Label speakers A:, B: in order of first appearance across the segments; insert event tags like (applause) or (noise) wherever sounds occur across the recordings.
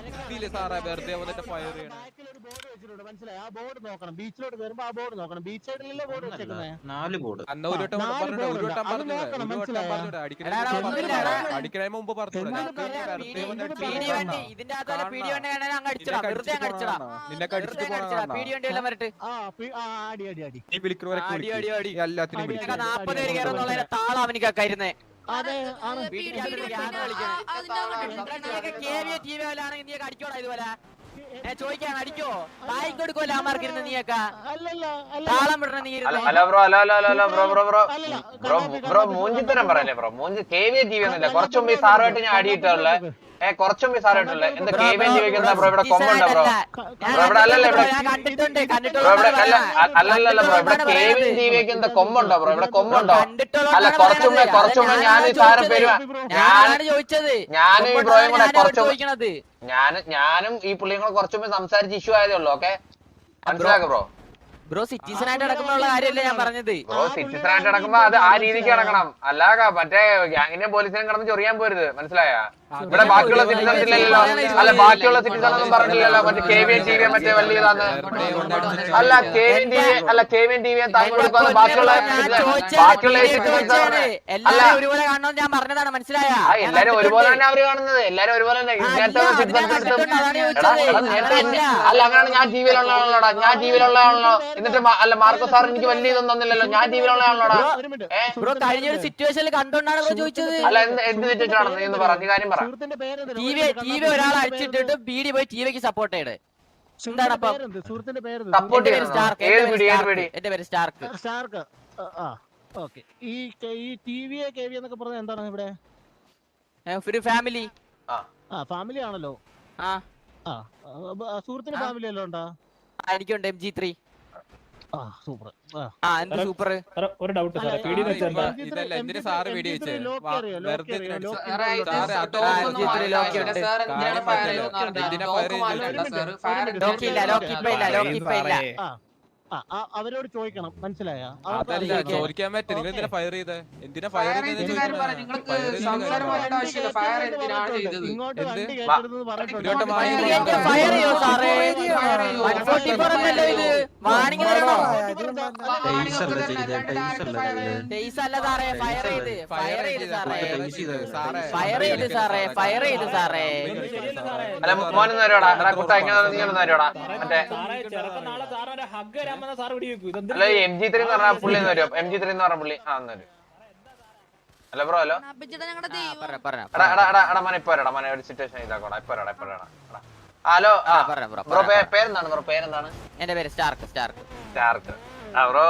A: ഇതിൽ സാറേ വെറുതെ വന്നിട്ട് ഫയർ ചെയ്യണം.
B: ബാക്കിലൊരു ബോർഡ് വെച്ചിട്ടുണ്ട് മനസ്സിലായി. ആ ബോർഡ് നോക്കണം. ബീച്ചിലോട്ട് ആ ബോർഡ് നോക്കണം. ബീച്ച് സൈഡിലല്ലേ ബോർഡ് വെച്ചേക്കുന്നത്
C: നാല് ബോർഡ്
A: അന്ന് ഒരു വട്ടം
B: നാല്
A: പറഞ്ഞു ഒരു
B: ബോർഡ്
A: വട്ടം
B: ഉണ്ട്. അത് നോക്കണം,
A: ഒരു വട്ടം
B: മനസ്സിലായോ?
A: പറഞ്ഞു അടിക്കണ.
D: എടാ, എടാ, ഒന്നുമില്ല, എടാ.
A: അടിക്കണ മുമ്പ് പറഞ്ഞു
B: എന്തിനാ
A: വെറുതെ വന്നിട്ട്
B: പീടി
D: പീടി വണ്ടി ഇതിന്റെ അകത്തുള്ള പീടി വണ്ടി കാണാൻ അങ്ങ് അടിച്ചടാ വെറുതെ അങ്ങ് അടിച്ചടാ
A: നിന്നെ കടിച്ചിട്ട്
D: വെറുതെ അങ്ങ് അടിച്ചടാ പീടി വണ്ടി എല്ലാം വരട്ടെ?
B: ആ പി- ആ, അടി അടി അടി.
A: നീ വിളിക്കുന്നവരെ
D: അടി, അടി, അടി.
A: എല്ലാത്തിനും
B: അടി,
A: വിളിക്കും.
B: അടി.
D: നാപ്പത് പേര് കയറുന്നുള്ളതിനെ താളം അവനിക്കൊക്കെ ഇരുന്നേ.
B: അതെ ആണ്.
D: അടിക്കോടാ ഇതുപോലെ. ചോദിക്കാൻ അടിക്കോ? തായി കൊടുക്കുമല്ലോ അമ്മമാർക്ക് ഇരുന്ന് നീയൊക്കെ.
B: അല്ലല്ല അല്ല
D: താളം വിടണ നീ
E: അല്ല hello bro hello hello hello hello bro bro. Bro bro bro മൂഞ്ചിത്തരം പറയല്ലേ ബ്രോ? മൂഞ്ചി കെ വി ടി വി ഒന്നുമില്ല കുറച്ചു മുമ്പ് ഈ സാറുമായിട്ട് ഞാൻ അടിയിട്ടുള്ള ഏ കുറച്ചും എന്താ കെ വി ടി വിക്ക് എന്താ ബ്രോ ഇവിടെ കൊമ്പുണ്ടോ ബ്രോ? ബ്രോ ഇവിടെ അല്ലല്ല ഇവിടെ
D: ഞാൻ കണ്ടിട്ടുണ്ട്
E: ബ്രോ ഇവിടെ അല്ല അല്ലല്ലല്ല ബ്രോ ഇവിടെ കെ വി ടി വിക്ക് എന്താ കൊമ്പുണ്ടോ ബ്രോ? ഇവിടെ കൊമ്പുണ്ടോ. അല്ല കുറച്ചും കുറച്ചും ഞാൻ ഈ സാറ് പേര് ഞാൻ ഞാനും ഈ ബ്രോയും കൂടെ
D: ചോദിക്കണത്.
E: ഞാൻ ഞാനും ഈ പുള്ളിയും കൂടെ കുറച്ചു സംസാരിച്ച് ഇഷ്യൂ ആയതേ ഉള്ളൂ ഓക്കെ? മനസ്സിലാക്കാം ബ്രോ
D: ബ്രോ? സിറ്റിസൺ ആയിട്ട് നടക്കുമ്പോഴുള്ള കാര്യമല്ലേ ഞാൻ പറഞ്ഞത്.
E: ബ്രോ സിറ്റിസൺ ആയിട്ട് നടക്കുമ്പോ അത് ആ രീതിക്ക് നടക്കണം. അല്ലാതെ മറ്റേ ഗ്യാങ്ങിന്റെ പോലീസിനെ കിടന്ന് ചൊറിയാൻ പോരുത്. മനസ്സിലായ? ഇവിടെ ബാക്കിയുള്ള സിറ്റിസൺസ് ഇല്ലല്ലോ. അല്ല ബാക്കിയുള്ള സിറ്റിസൺ ഒന്നും പറഞ്ഞില്ലല്ലോ. മറ്റേ K V N T V മറ്റേ വലിയതാണ് അല്ല കെ വി ടി വി അല്ല K V N T V താങ്കൾ ബാക്കിയുള്ള ബാക്കിയുള്ള സിറ്റിസൺസ് അല്ല.
D: എല്ലാരും ഒരുപോലെ കാണണമെന്ന് ഞാൻ പറഞ്ഞതാണ് മനസ്സിലായ?
E: എല്ലാരും ഒരുപോലെ തന്നെ അവർ കാണുന്നത്. എല്ലാരും ഒരുപോലെ തന്നെ. ഇങ്ങനത്തെ
D: അല്ല,
E: സിറ്റിസൺസ് അങ്ങനെയാണ് ഞാൻ ടി വിയിലുള്ളതാണല്ലോടാ ഞാൻ ടി വിയിലുള്ളതാണല്ലോ എന്നിട്ട് അല്ല മാർക്കോ സാർ എനിക്ക് വലിയ ഇതൊന്നും തന്നില്ലല്ലോ. ഞാൻ ടി
B: മിനിറ്റ്
D: ബ്രോ കഴിഞ്ഞ ഒരു സിറ്റുവേഷനിൽ കണ്ടോണ്ടാണ് ചോദിച്ചത്.
E: അല്ല എന്ത് സിറ്റുവേഷൻ ആണെന്ന് പറഞ്ഞു കാര്യം പറ.
D: ടി വി ടി വി ഒരാൾ അടിച്ചിട്ടിട്ട് ബീഡി പോയി ടി വിക്ക് സപ്പോർട്ട് ചെയ്ത് എന്താണ് അപ്പൊ
B: സുഹൃത്തിന്റെ
D: പേര്
E: ചെയ്യുന്നോ?
D: സ്റ്റാർക്ക് എന്റെ പേര് സ്റ്റാർക്ക് പേര് സ്റ്റാർക്ക്.
B: സ്റ്റാർക്ക്. ആ ഓക്കെ. ഈ ക- ഈ ടി വി കെ വി എന്നൊക്കെ പറഞ്ഞാൽ എന്താണ് ഇവിടെ?
D: ഒരു ഫാമിലി.
B: ആ. ഫാമിലി ആണല്ലോ.
D: ആ.
B: സുഹൃത്തിന്റെ. ഫാമിലി എല്ലാം ഉണ്ടാ?
D: എനിക്കുണ്ട് എം ജി ത്രീ.
B: സൂപ്പർ ആ
D: എന്ത് സൂപ്പർ
F: ഒരു ഡൗട്ട് സാറേ പീടി
B: ആ,
F: വെച്ചാൽ എന്താ
B: MG3
A: ഇതല്ല, എന്തിന് സാറ് വീഡിയോ
B: MG3
A: വെച്ചേ? വെറുതെ
G: എന്തിനാ. ഫയർ ചെയ്യുന്നത്?
B: അവരോട് ചോദിക്കണം മനസ്സിലായ?
A: അതല്ല ചോദിക്കാൻ പറ്റും നിങ്ങൾ എന്തിനാ ഫയർ ചെയ്തേ? എന്തിനാ ഫയർ?
B: ഇങ്ങോട്ട് വണ്ടി പറഞ്ഞിട്ടുണ്ട്.
E: മറ്റേ അല്ല എം ജി ത്രീ എന്ന് പറഞ്ഞ പുള്ളി എന്ന് വരും. എം ജി ത്രീ എന്ന് പറഞ്ഞ പുള്ളി ആ വരും. അല്ല ബ്രോ ഹലോ എടാ എടാ എടാ എടാ മോനെ ഇപ്പൊ വരാടാ മോനെ ഒരു സിറ്റുവേഷൻ ഇതാക്കോടാ. ഇപ്പൊ വരാടാ ഇപ്പൊ വരാടാ എടാ. Hello
D: bro.
E: പേരെന്താണ് ബ്രോ പേരെന്താണ്?
D: എന്റെ പേര് സ്റ്റാർക്ക് സ്റ്റാർക്ക്.
E: സ്റ്റാർക്ക്. ആ ബ്രോ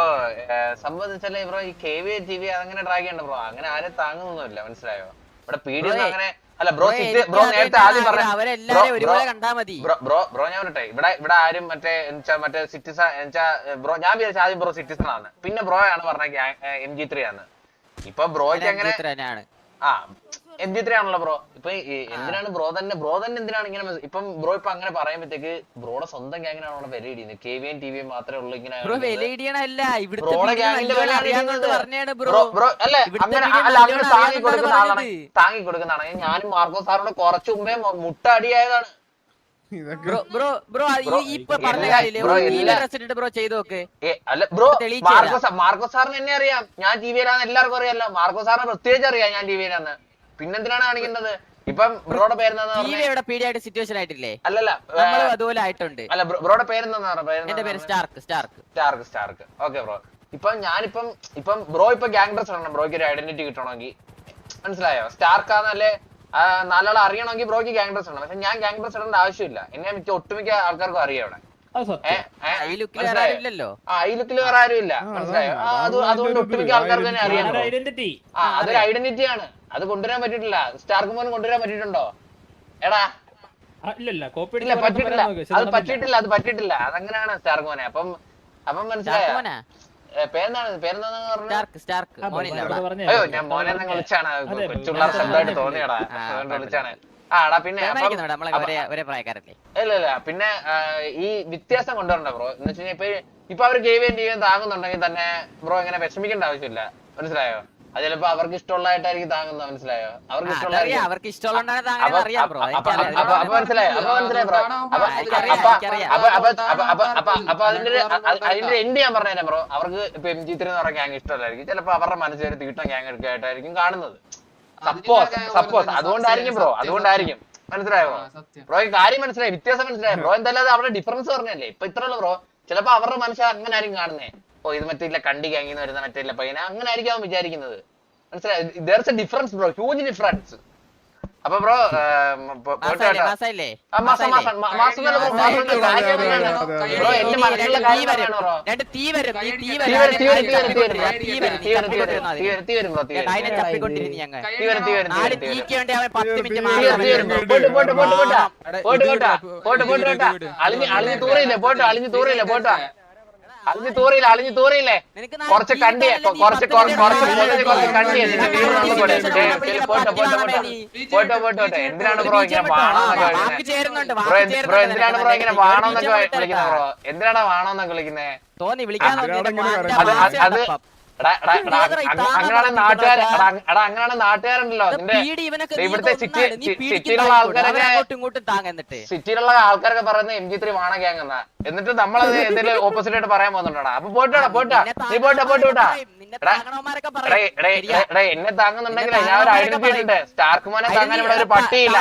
E: സംബന്ധിച്ചാലേ ബ്രോ ഈ കെ വി ടി വി അതങ്ങനെ ട്രാക്ക് ചെയ്യണ്ട ബ്രോ അങ്ങനെ ആരും താങ്ങുന്നൊന്നുമില്ല. മനസ്സിലായോ? ഇവിടെ
D: പീഡിയൊന്നും
E: അങ്ങനെ അല്ല ബ്രോ സിറ്റ് ബ്രോ നേരത്തെ ആദ്യം പറഞ്ഞു ബ്രോ, ബ്രോ, ഞാൻ പറയട്ടെ. ഇവിടെ ഇവിടെ ആരും മറ്റേ എന്നുവെച്ചാ മറ്റേ സിറ്റിസൺ എന്നുവെച്ചാ ബ്രോ ഞാൻ വിചാരിച്ച ആദ്യം ബ്രോ സിറ്റിസൺ ആണ്. പിന്നെ ബ്രോ ആണ് പറഞ്ഞ എം ജി ത്രീ ആണ്. ഇപ്പൊ ബ്രോയ്ക്ക് അങ്ങനെ ആ എം ജി ത്രീ ആണല്ലോ ബ്രോ ഇപ്പൊ എന്തിനാണ് ബ്രോ തന്നെ ബ്രോ തന്നെ എന്തിനാണ് ഇങ്ങനെ ഇപ്പം ബ്രോ ഇപ്പൊ അങ്ങനെ പറയുമ്പോഴത്തേക്ക് ബ്രോയുടെ സ്വന്തം ഗ്യാങ്ങിനാണ് അവിടെ വില ഇടിയുന്നത്. K V N T V മാത്രമേ ഉള്ളൂ ഇങ്ങനെ ബ്രോയുടെ ഗ്യാങ്ങിന്റെ വില ബ്രോ
D: ബ്രോ
E: അല്ല? അങ്ങനെ അല്ല അങ്ങനെ താങ്ങി കൊടുക്കുന്ന ആളാണ്. താങ്ങി കൊടുക്കുന്നതാണ് ഞാനും മാർക്കോ സാറിനോട് കുറച്ചു മുമ്പേ മു- മുട്ട അടിയായതാണ്
D: ബ്രോ ബ്രോ ബ്രോ ഈ പറഞ്ഞ കാര്യമില്ലേ?
E: ബ്രോ,
D: നീല ഡ്രസ് ഇട്ടിട്ട് ബ്രോ ചെയ്തു നോക്ക്.
E: അല്ല ബ്രോ
D: മാർക്കോസ്
E: മാർക്കോ സാറിന് എന്നെ അറിയാം. ഞാൻ ടി വിയിലാന്ന് എല്ലാവർക്കും അറിയാലോ. മാർക്കോ സാറിന് പ്രത്യേകിച്ച് അറിയാം ഞാൻ ടി വിയിലാന്ന് പിന്നെന്തിനാണ് കാണിക്കേണ്ടത്? ഇപ്പം ബ്രോയുടെ
D: പേരെന്താ പീഡിയായിട്ട് സിറ്റുവേഷൻ ആയിട്ടില്ലേ?
E: അല്ലല്ല
D: നമ്മളും അതുപോലെ ആയിട്ടുണ്ട്.
E: അല്ല ബ്രോ- ബ്രോയുടെ പേരെന്താ
D: എന്റെ പേര്
E: പേര്
D: Stark Stark.
E: Stark Stark. Okay bro. ഇപ്പം ഞാനിപ്പം ഇപ്പം ബ്രോ ഇപ്പൊ ഗാങ് ഡ്രസ് ഇടണം ബ്രോയ്ക്ക് ഒരു ഐഡന്റിറ്റി കിട്ടണമെങ്കിൽ. മനസ്സിലായോ? സ്റ്റാർക്ക് ആണല്ലേ നാലാളെ അറിയണമെങ്കിൽ ബ്രോക്ക് ഗാങ് ഡ്രസ് ഇടണം പക്ഷെ ഞാൻ ഗാങ് ഡ്രസ് ഇടേണ്ട ആവശ്യമില്ല. എന്നെ മിക്ക ഒട്ടുമിക്ക ആൾക്കാർക്കും അറിയാം അവിടെ
D: ഈ ലുക്കിൽ വേറെ ആരും
E: ഇല്ല. മനസ്സിലായോ? അത് അതുകൊണ്ട് ഒട്ടുമിക്ക ആൾക്കാർക്ക് തന്നെ അറിയാം ആ അതൊരു ഐഡന്റിറ്റി ആണ്. അത് കൊണ്ടുവരാൻ പറ്റിയിട്ടില്ല. സ്റ്റാർക്ക് പോലും കൊണ്ടുവരാൻ പറ്റിയിട്ടുണ്ടോ? എടാ. ഇല്ല പറ്റിയിട്ടില്ല. അത് പറ്റിയിട്ടില്ല അത് പറ്റിയിട്ടില്ല. അതങ്ങനെയാണ് സ്റ്റാർക്ക് മോനെ. അപ്പം അപ്പം മനസ്സിലായോ? പേരെന്താണ്? പേരെന്താന്ന് പറഞ്ഞു?
D: Stark Stark. മോനില്ല അവിടെ.
E: അയ്യോ ഞാൻ മോനെ എന്നങ്ങ് വിളിച്ചാണ്.
F: അതെ,
E: കൊച്ചുള്ള ശബ്ദമായിട്ട്
D: അതെ.
E: തോന്നിയടാ.
D: ആ,
E: അതുകൊണ്ട്
D: കുഴപ്പമില്ല.
E: വിളിച്ചാണ്. ആ എടാ പിന്നെ ഇല്ല ഇല്ല. ഈ വ്യത്യാസം കൊണ്ടുവരണ്ട ബ്രോ. എന്ന് വെച്ച് കഴിഞ്ഞാൽ ഇപ്പൊ ഇപ്പൊ അവർ ഗെയിം ചെയ്യാൻ താങ്ങുന്നുണ്ടെങ്കിൽ തന്നെ ബ്രോ ഇങ്ങനെ വിഷമിക്കേണ്ട ആവശ്യമില്ല. മനസ്സിലായോ? അത് ചിലപ്പോ അവർക്ക് ഇഷ്ടമുള്ളതായിട്ടായിരിക്കും താങ്ങുന്നത് മനസ്സിലായോ? അവർക്ക് ഇഷ്ടമുള്ള
D: അവർക്ക്
E: അപ്പൊ മനസ്സിലായോ? അപ്പൊ മനസ്സിലായോ ബ്രോ? അപ്പൊ അതിന്റെ അതിന്റെ എൻഡ് ഞാൻ പറഞ്ഞേ ബ്രോ. അവർക്ക് ഇപ്പൊ എം ജി ത്രീ എന്ന് പറഞ്ഞ ഗ്യാങ് ഇഷ്ടമല്ലായിരിക്കും. ചിലപ്പോ അവരുടെ മനസ്സിൽ ഒരു തീട്ടം ഗ്യാങ് എടുക്കായിട്ടായിരിക്കും കാണുന്നത്. സപ്പോസ് സപ്പോസ് അതുകൊണ്ടായിരിക്കും ബ്രോ. അതുകൊണ്ടായിരിക്കും. മനസ്സിലായോ? ബ്രോ ഈ കാര്യം മനസ്സിലായി. വ്യത്യാസം മനസ്സിലായി. ബ്രോ എന്തായാലും അത് അവരുടെ ഡിഫറൻസ് പറഞ്ഞല്ലേ? ഇപ്പൊ ഇത്ര ബ്രോ. ചിലപ്പോ അവരുടെ മനസ്സിൽ അങ്ങനെ ആയിരിക്കും കാണുന്നേ. അപ്പൊ ഇത് മറ്റേ കണ്ടി ഗ്യാങ്ങിൽ നിന്ന് വരുന്ന മറ്റേ പയ്യനെ അങ്ങനെ ആയിരിക്കും അവൻ വിചാരിക്കുന്നത് മനസ്സിലായി there's a difference bro huge difference അപ്പൊ ബ്രോ അളിഞ്ഞ് അളിഞ്ഞു തൂറിയില്ല അളിഞ്ഞു തൂറിയില്ലേ? കുറച്ച് കണ്ടിയെ കുറച്ച് കുറച്ച് കുറച്ച് കണ്ടിയെ നിന്റെ
D: ടീം
E: പോട്ടെ. പോട്ടെ പോട്ടെ പോട്ടെ. പോട്ടെ എന്തിനാണ് ബ്രോ ഇങ്ങനെ വാണെന്നൊക്കെ ബ്രോ എന്തിനാണ് ബ്രോ ഇങ്ങനെ വാണെന്നൊക്കെ വിളിക്കുന്നത് ബ്രോ? എന്തിനാണ് വാണെന്നൊക്കെ വിളിക്കുന്നത്
D: തോന്നി വിളിക്കാൻ
E: അത് അങ്ങനെയാണ് നാട്ടുകാർ എടാ അങ്ങനെയാണ് നാട്ടുകാരുണ്ടല്ലോ. നിന്റെ ഇവിടുത്തെ സിറ്റിയിലുള്ള ആൾക്കാരൊക്കെ സിറ്റിയിലുള്ള ആൾക്കാരൊക്കെ പറയുന്നത് എം ജി ത്രീ വാണ ഗ്യാങ് എന്നാ. എന്നിട്ട് നമ്മൾ അത് (laughs) എന്തെങ്കിലും ഓപ്പോസിറ്റ് ആയിട്ട് പറയാൻ പോകുന്നുണ്ടോടാ? അപ്പൊ പോയിട്ടാ
D: പോയിട്ടാ
E: നീ
D: പോയിട്ടാ
E: പോയിട്ടാ എന്നെ താങ്ങുന്നുണ്ടെങ്കിൽ ഞാൻ ഒരു ഐഡന്റിറ്റി ഉണ്ട് സ്റ്റാർക്കുമാനെ താങ്ങാൻ ഇവിടെ ഒരു പട്ടിയില്ല.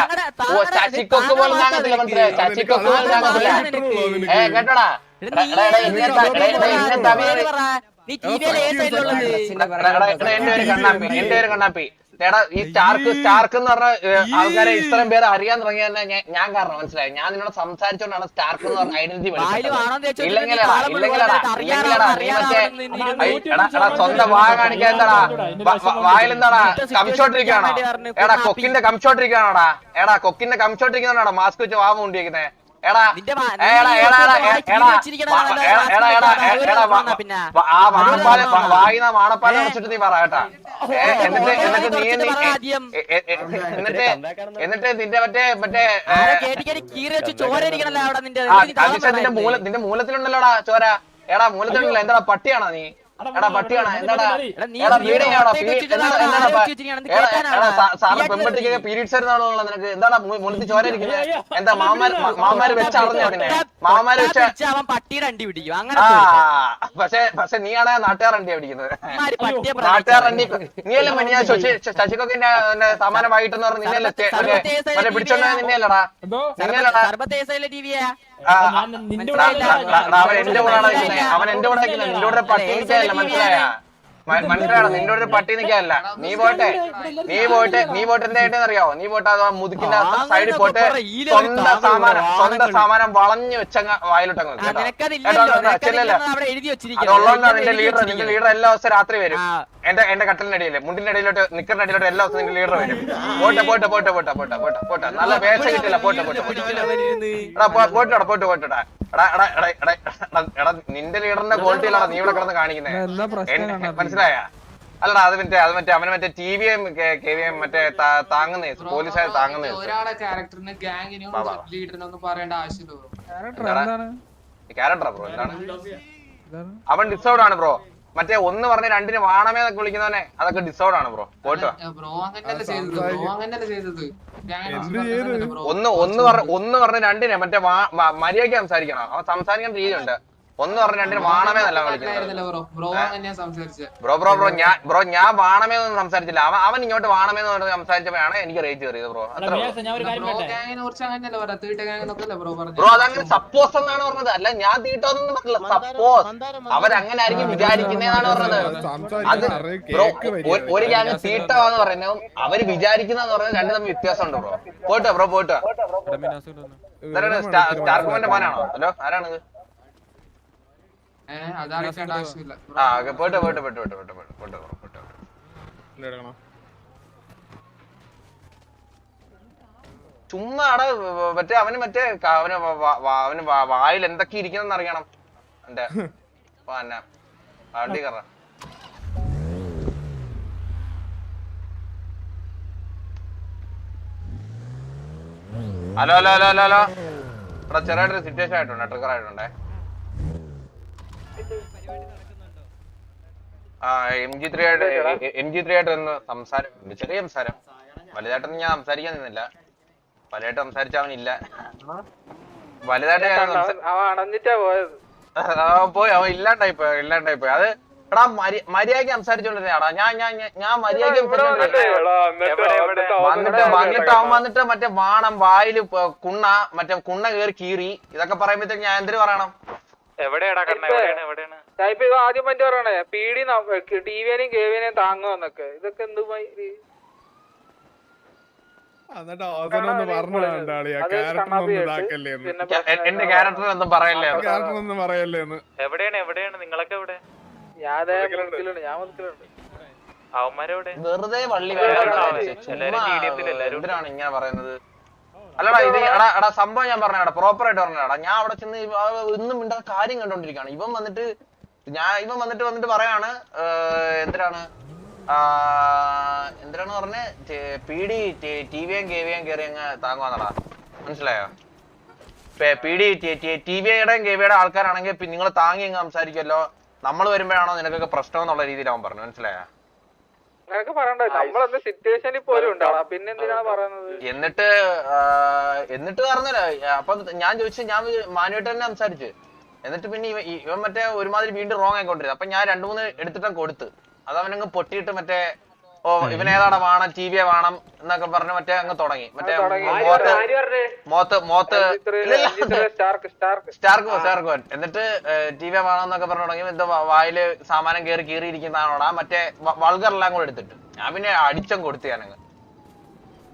E: ചച്ചിക്കൊക്കെ പോലും താങ്ങത്തില്ല മനസ്സിലായി ചച്ചിക്കൊക്കെ പോലും താങ്ങത്തില്ല. ഏ കേട്ടോടാ? എന്നെ എന്നെ തവി
D: നീ ടിവിയിലെ ഏത് സൈഡിലുള്ളത്
E: എടാ, എടാ, എടാ, എന്റെ പേര് കണ്ണാപ്പി എന്റെ പേര് കണ്ണാപ്പി. എടാ ഈ സ്റ്റാർക്ക് സ്റ്റാർക്ക് എന്ന് പറഞ്ഞ ആൾക്കാരെ ഇത്രയും പേര് അറിയാൻ തുടങ്ങിയ തന്നെ ഞാൻ- കാരണം മനസ്സിലായി. ഞാൻ നിന്നോട് സംസാരിച്ചോണ്ടാണ് സ്റ്റാർക്ക് എന്ന് പറഞ്ഞ ഐഡന്റിറ്റി ഇല്ലെങ്കിലടാ ഇല്ലെങ്കിലടാ ഇല്ലെങ്കിലടാ നീ മറ്റേ എടാ സ്വന്തം വായ കാണിക്കാൻ എന്താടാ? വായിലെന്താടാ കംഷോട്ടിരിക്കാണോ എടാ കൊക്കിന്റെ കംഷോട്ടിരിക്കാണോടാ എടാ കൊക്കിന്റെ കംഷോട്ടിരിക്കുന്നതാണോടാ മാസ്ക് വെച്ച് വാമ മുണ്ടിരിക്കുന്നേ വായിന്ന
D: മാണപ്പാലം
E: വെച്ചിട്ട് നീ പറയട്ടാ എന്നിട്ട് എന്നിട്ട് നീ എന്നിട്ട് എന്നിട്ട് നിന്റെ മറ്റേ മറ്റേ
D: നിന്റെ
E: മൂല നിന്റെ മൂലത്തിലുണ്ടല്ലോടാ ചോര. എടാ മൂലത്തിലുണ്ടല്ലോ എന്താ പട്ടിയാണോ നീ? എടാ എന്താടാ? പീരീഡ്സ് നിനക്ക്. എന്താടാ ചോര എന്താ വെച്ച
D: അവൻ അങ്ങനെ
E: പക്ഷെ നീയാണ് നാട്ടുകാർ
D: പിടിക്കുന്നത്.
E: നാട്ടുകാർ നീയല്ലേ മനിയാ ശശികൊക്കെ സാമാനം വൈകിട്ടെന്ന് നിന്നല്ലേ മറ്റേ പിടിച്ചോണ്ട് നിന്നെയല്ലടാ. അവൻ
D: എന്റെ കൂടെ അവൻ
E: എന്റെ
F: കൂടെ നിന്റെ കൂടെ
E: ล้มันเพื่อะไรอะ മനസ്സിലായ നിന്റെ അടുത്ത് പട്ടി നിൽക്കാനല്ല. നീ പോട്ടെ. നീ പോയിട്ട് നീ പോയിട്ട് എന്താ ചെയ്യേണ്ടതെന്ന് അറിയാവോ? നീ പോയിട്ട് അത് മുതുക്കിന്റെ സൈഡിൽ പോയിട്ട് സ്വന്തം സാമാനം സ്വന്തം സാമാനം വളഞ്ഞു വെച്ചങ്ങ വായിലിട്ടങ്ങ് അതുള്ളതുകൊണ്ടാണ് നിന്റെ ലീഡർ നിന്റെ ലീഡർ എല്ലാ ദിവസവും രാത്രി വരും. എന്റെ എന്റെ കട്ടലിന്റെ അടിയിൽ മുണ്ടിന്റെ അടിയിലോട്ട് നിക്കറിന്റെ അടിയിലോട്ട് എല്ലാ ദിവസവും നിന്റെ ലീഡർ വരും. പോട്ടെ പോട്ടെ പോട്ടെ പോട്ടെ പോട്ടെ പോട്ടെ പോട്ടെ. നല്ല വേഷം കിട്ടില്ല പോട്ടെ പോട്ടെ പോട്ടെ. എടാ പോട്ടെടാ പോട്ട് പോട്ടെടാ എടാ. എടാ എടാ എടാ എടാ, നിന്റെ ലീഡറിന്റെ ക്വാളിറ്റി അല്ലടാ നീ ഇവിടെ കിടന്ന് കാണിക്കുന്നത് മനസ്സിലായ? അല്ലടാ അത് മറ്റേ അത് മറ്റേ അവന് മറ്റേ T V M K V M മറ്റേ താങ്ങുന്ന പോലീസുകാർ താങ്ങുന്നേ.
G: ഒരാളെ ക്യാരക്ടറിന് ഗാങ്ങിനും
E: വാ, വാ.
G: ലീഡറിനും ഒന്നും പറയേണ്ട ആവശ്യമില്ല
E: ക്യാരക്ടറാ ബ്രോ എന്താണ്? അവൻ ഡിസോർഡ് ആണ് ബ്രോ. മറ്റേ ഒന്ന് പറഞ്ഞ രണ്ടിന് വാണമേ എന്നൊക്കെ വിളിക്കുന്നവനെ അതൊക്കെ ഡിസോർഡ് ആണ് ബ്രോ.
G: പോയിട്ട്
E: ഒന്ന് ഒന്ന് പറഞ്ഞ ഒന്ന് പറഞ്ഞ രണ്ടിനെ മറ്റേ മര്യാദയ്ക്ക് സംസാരിക്കണം. അവൻ സംസാരിക്കാൻ രീതിയുണ്ട്. ഒന്ന് പറഞ്ഞ രണ്ടിന് വാണമേ നല്ല വിളിക്കുന്നത്.
G: Bro. Bro
E: bro bro bro ഞാൻ ബ്രോ ഞാൻ വാണമേ ഒന്നും സംസാരിച്ചില്ല. അവൻ അവൻ ഇങ്ങോട്ട് വാണമേ എന്ന് പറഞ്ഞ് സംസാരിച്ചപ്പോഴാണ് എനിക്ക് റേറ്റ് കയറിയത് ബ്രോ. അത്ര
F: ഞാൻ ഒരു കാര്യം
G: ബ്രോ
E: അതങ്ങനെ സപ്പോസ് എന്നാണ് പറഞ്ഞത്. അല്ല ഞാൻ തീട്ടോന്നും പറഞ്ഞില്ല. സപ്പോസ് അവരങ്ങനെ ആയിരിക്കും വിചാരിക്കുന്നതാണ് പറഞ്ഞത്. അത് ബ്രോ ഒരു ഗ്യാങ് തീട്ടമാന്ന് പറയുന്നതും അവർ വിചാരിക്കുന്നതെന്ന് പറഞ്ഞത് രണ്ടും തമ്മിൽ വ്യത്യാസമുണ്ട് ബ്രോ. പോയിട്ടോ ബ്രോ പോയിട്ടോ സ്റ്റാർക്കുമന്റെ മോനാണോ? ഹലോ ആരാണിത്
G: ഏഹ് അതറിയിക്കേണ്ട ആവശ്യമില്ല
E: ആ ഓക്കെ പോട്ടെ പോട്ടെ പോട്ടെ പോട്ടെ പോട്ടെ പോട്ടെ പോട്ടെ ബ്രോ പോട്ടെ ചുമ്മാ അട മറ്റേ അവന് മറ്റേ അവന് അവന് വായിൽ എന്തൊക്കെ ഇരിക്കുന്നെന്ന് അറിയണം. എന്റെ (laughs) വണ്ടി കറ. Hello hello hello hello hello. ഇവിടെ ചെറിയ സിറ്റുവേഷൻ ആയിട്ടുണ്ട് ട്രിഗർ ആയിട്ടുണ്ടേ. എം ജി ത്രീ ആയിട്ട് എം ജി ത്രീ ആയിട്ട് ഒന്ന് സംസാരം ചെറിയ സംസാരം. വലുതായിട്ടൊന്നും ഞാൻ സംസാരിക്കാൻ നിന്നില്ല. വലുതായിട്ട് സംസാരിച്ചവനില്ല വലുതായിട്ട് ഞാൻ
H: അവൻ അണഞ്ഞിട്ടാ പോയത്. (laughs)
E: അവൻ പോയി അവൻ ഇല്ലാണ്ടായി പോയി ഇല്ലാണ്ടായി പോയി. അത് എടാ മര്യാദയ്ക്ക് സംസാരിച്ചോണ്ടിരുന്നാടാ ഞാൻ ഞാൻ ഞാൻ- മര്യാദയ്ക്ക്. വന്നിട്ട് വന്നിട്ട് അവൻ വന്നിട്ട് മറ്റേ വാണം വായിൽ കുണ്ണ മറ്റേ കുണ്ണ കേറി കീറി. ഇതൊക്കെ പറയുമ്പോഴത്തേക്ക് ഞാൻ എന്തിനു പറയണം?
H: എവിടെയാടാ എവിടെയാണ്? എവിടെയാണ്? ഇത് ആദ്യം പറ്റി പറയണേ. പീഡി ടിവിനെയും കേവിനെയും താങ്ങുമെന്നൊക്കെ ഇതൊക്കെ എന്ത്
I: എന്നിട്ട് പറഞ്ഞു ക്യാരക്ടർ ഒന്നും ഇതാക്കല്ലേ
E: എന്റെ ക്യാരക്ടർ ഒന്നും പറയല്ലേ അത്.
I: ക്യാരക്ടർ ഒന്നും പറയല്ലേ എന്ന്.
H: എവിടെയാണ്? എവിടെയാണ്? നിങ്ങളൊക്കെ എവിടെ? ഞാൻ അവന്മാരെവിടെ?
E: വെറുതെ വള്ളി ഇങ്ങനെ പറയുന്നത്? അല്ലടാ ഇത് എടാ എടാ സംഭവം ഞാൻ പറഞ്ഞടാ പ്രോപ്പർ ആയിട്ട് പറഞ്ഞടാ ഞാൻ അവിടെ ചെന്ന് ഇന്നും മിണ്ടാ കാര്യം കണ്ടോണ്ടിരിക്കാണ് ഇവൻ വന്നിട്ട് ഞാൻ ഇവൻ വന്നിട്ട് വന്നിട്ട് പറയാണ് എന്തിനാണ്? എന്തിനാണ് പറഞ്ഞ? പി ഡി ടി വിയും കെ വിയും കയറി അങ്ങ് താങ്ങുവാന്നടാ. മനസ്സിലായോ? പി ഡി ടി വിയുടെയും കെ വിയുടെ ആൾക്കാരാണെങ്കിൽ നിങ്ങൾ താങ്ങി അങ്ങ് സംസാരിക്കുമല്ലോ നമ്മൾ വരുമ്പോഴാണോ നിനക്കൊക്കെ പ്രശ്നം എന്നുള്ള രീതിയിൽ അവൻ പറഞ്ഞു. മനസ്സിലായോ?
H: നിനക്ക് പറയണ്ട നമ്മളെന്ത് സിറ്റുവേഷനിൽ പോലും പിന്നെ എന്തിനാണ് പറയുന്നത്?
E: എന്നിട്ട് എന്നിട്ട് പറഞ്ഞല്ലോ അപ്പൊ ഞാൻ ചോദിച്ചു ഞാൻ മാനുവായിട്ട് തന്നെ സംസാരിച്ചു. എന്നിട്ട് പിന്നെ ഇവൻ മറ്റേ ഒരുമാതിരി വീണ്ടും റോങ് ആയിക്കൊണ്ടിരുന്നു. അപ്പൊ ഞാൻ രണ്ടു മൂന്ന് എടുത്തിട്ടാ കൊടുത്ത്. അത് അവനങ്ങ് പൊട്ടിയിട്ട് മറ്റേ ഓ ഇവൻ ഏതാണ് വേണം? ടി വിയെ വേണം എന്നൊക്കെ പറഞ്ഞ് മറ്റേ അങ്ങ് തുടങ്ങി. മറ്റേ മോത്ത് മോത്ത് മോത്ത്
H: സ്റ്റാർക്ക് സ്റ്റാർക്ക്
E: എന്നിട്ട് ടി വിയെ വേണം എന്നൊക്കെ പറഞ്ഞു തുടങ്ങി. എന്തോ വ- വായിൽ സാമാനം കയറി കീറിയിരിക്കുന്നതാണോടാ. മറ്റേ വൾഗറെല്ലാം കൂടെ എടുത്തിട്ട്. ഞാൻ പിന്നെ അടിച്ചും കൊടുത്തു ഞാനങ്ങ്.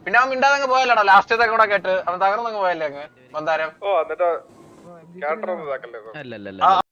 E: പിന്നെ അവൻ മിണ്ടാതങ്ങ് പോയല്ലോടാ. ലാസ്റ്റത്തെ കൂടെ കേട്ട്. അവൻ തകർന്നങ്ങ് പോയല്ലേ അങ്ങ്? മന്ദാരം.
I: ഓ എന്നിട്ട് ക്യാരക്ടർ